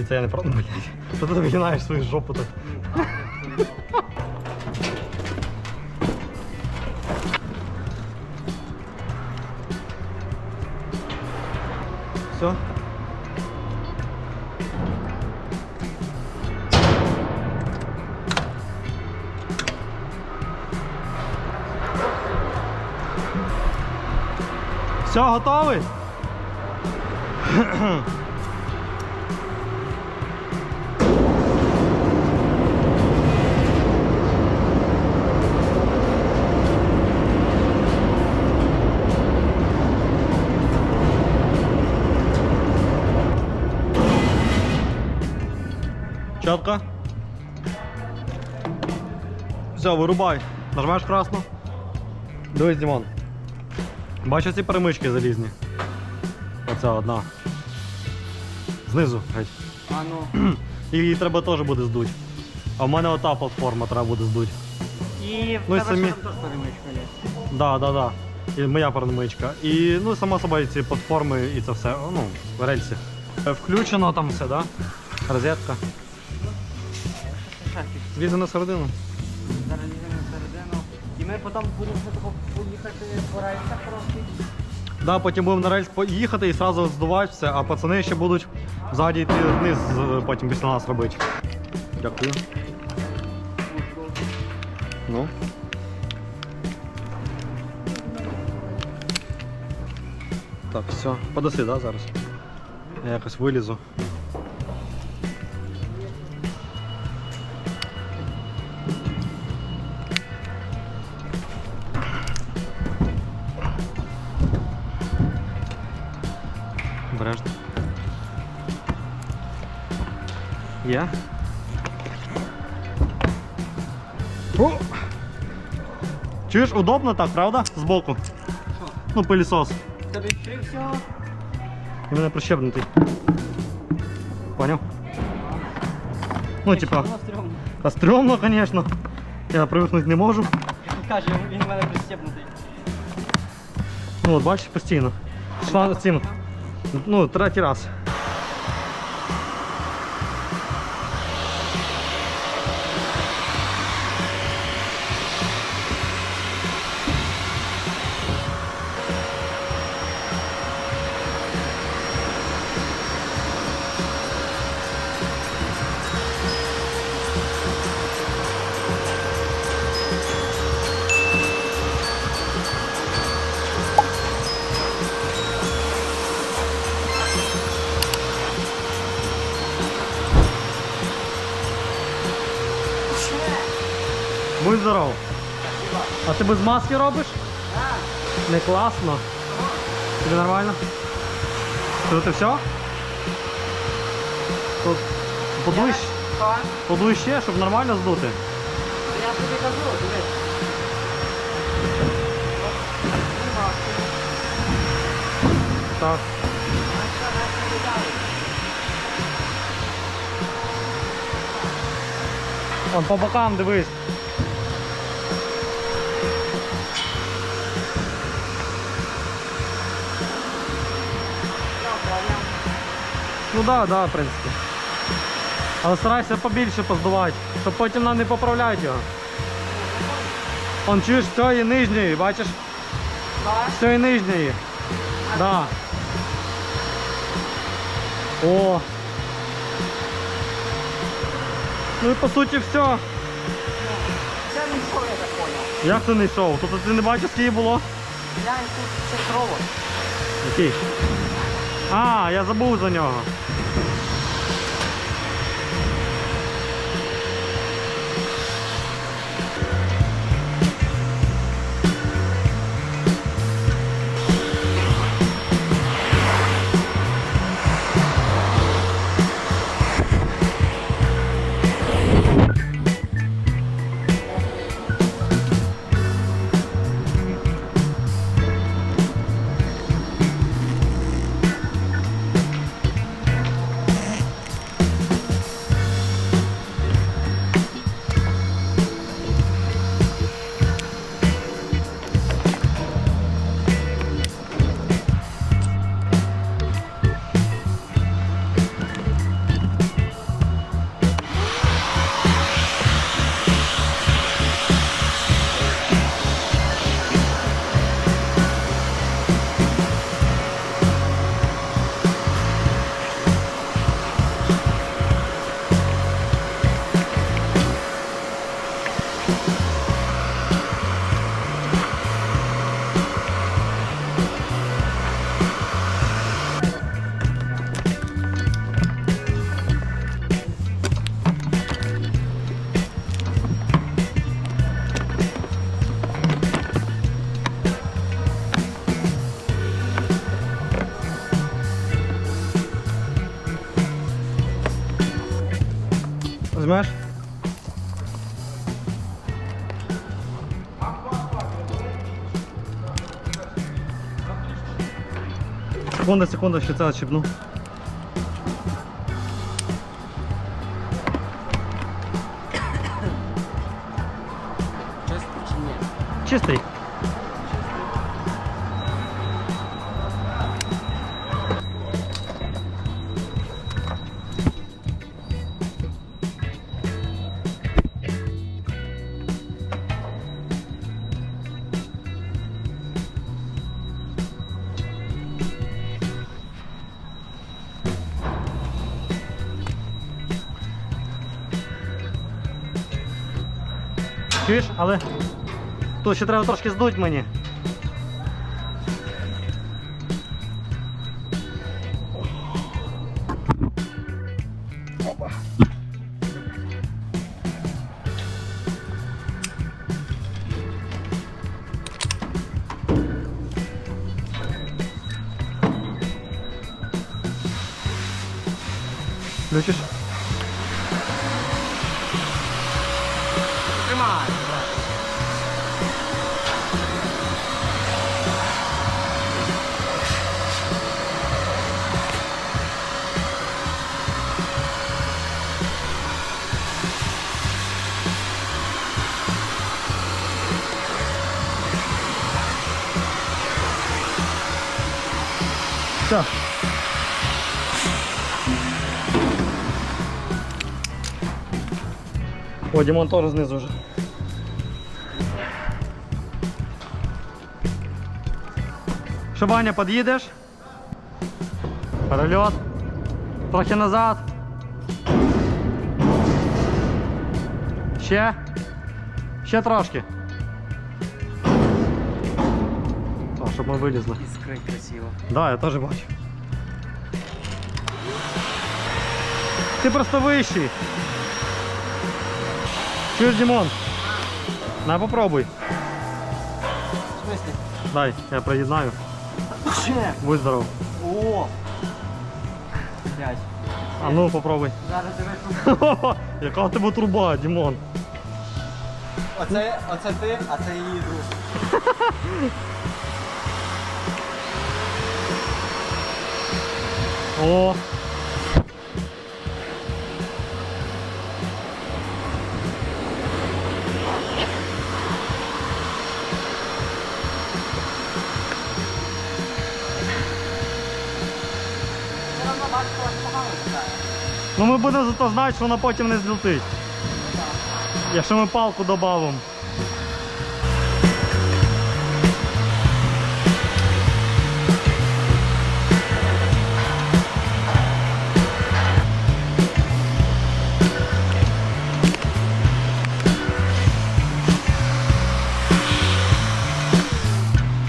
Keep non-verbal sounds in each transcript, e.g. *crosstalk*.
І це я не правда, блядь. Що ти вигинаєш свою жопу так? Все? Все, готовий? Чітко? Все, вирубай. Нажмеш красно. Дивись, Дімон. Бачиш ці перемички залізні? Оця одна. Знизу, геть. А ну. *clears throat* Її треба теж буде здуть. А в мене ота платформа треба буде здуть. І в Ну і тебе самі- там теж перемичка є. Да, да, да. І моя перемичка. І ну, само собою ці платформи і це все. Ну, рельси. Е, Включено там все, да? Розетка. Шафік. Лізе на середину. Зараз ліземо всередину. І ми потім будемо ще тако поїхати по рейсах трошки. Да, потім будемо на рельс поїхати і одразу здувати все, а пацани ще будуть ззаді йти вниз, потім після нас робити. Дякую. Ну. Так, все. Подаси, да, зараз? Я якось вилізу. Обережно. Є. О! Чуєш, удобно так, правда? Збоку. Ну, пилісос. Ти відкрився? І мене прищепнутий. Поняв? Ну, типа, Воно стрьомно. звісно. Я привикнути не можу. Каже, він в мене пристебнутий. Ну, от бачиш, постійно. Шла цим. Ну, третій раз. Будь здоров. А ти без маски робиш? Не класно. Тобі нормально? Ти все? Тут подуй, подуй ще, щоб нормально здути. Я тобі кажу, дивись. Так. Вон по бокам дивись. Ну да, да, в принципі. Але старайся побільше поздувати, щоб потім нам не поправляють його. Он чуєш цієї нижньої, бачиш? З цієї нижньої. Да. О. Ну і по суті все. Це не що, я так понял. Як ти не йшов? Тут ти не бачиш, скільки було? Я тут це дрова. Який? А, я забув за нього. Візьмеш? Секунда, секунда, ще це отщипну. Чесно чи ні? Чистий. Чуєш, але тут ще треба трошки здуть мені. Включиш? Все. О, теж знизу вже. Що, Ваня, під'їдеш? Перельот. Трохи назад. Ще. Ще трошки. Щоб ми вилізли. Іскрить красиво. Да, я теж бачу. Ти просто вищий. Чуєш, Дімон? На, попробуй. В смислі? Дай, я приєднаю. Ще. Будь здоров. О! Блять. А ну попробуй. Зараз дивись. *laughs* Яка в тебе труба, Дімон? Оце, оце ти, а це її друг. *laughs* О! Ну ми будемо зато знати, що вона потім не злетить. Якщо ми палку додамо.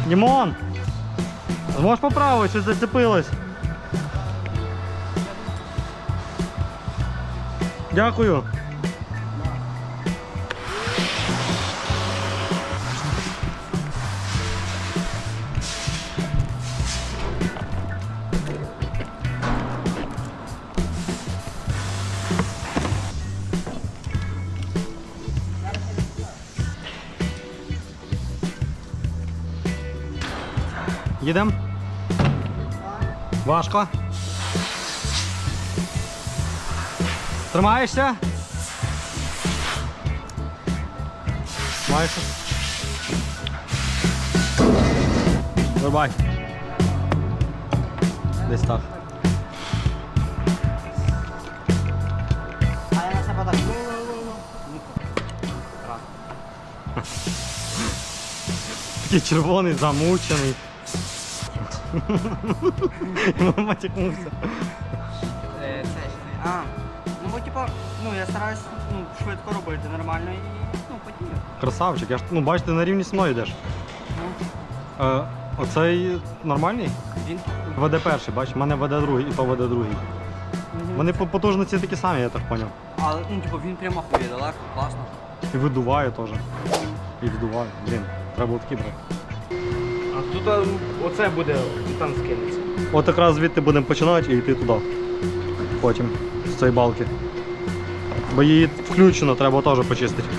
Дімон! Зможеш поправити, щось зацепилось. Дякую. Їдем? Важко. Тримаєшся? Майже. Вирубай. Десь так. Такий червоний, замучений. *laughs* Мама тікнувся. Е, Це ще не. А. Ну бо типа, ну я стараюсь ну, швидко робити нормально і ну потім. Красавчик, я ж, ну бачите, на рівні зі мною йдеш. Ну, Е, оцей нормальний? він. ВД перший, бач, в мене ВД другий і то ВД другий. Мгм. Вони по потужності такі самі, я так зрозумів. Але ну типу він прямо хує далеко, класно. І видуває теж. І вдуває. Блін, треба було такий брати. Тут а, оце буде, там скинеться. От якраз звідти будемо починати і йти туди. Потім з цієї балки. Бо її включено, треба теж почистити.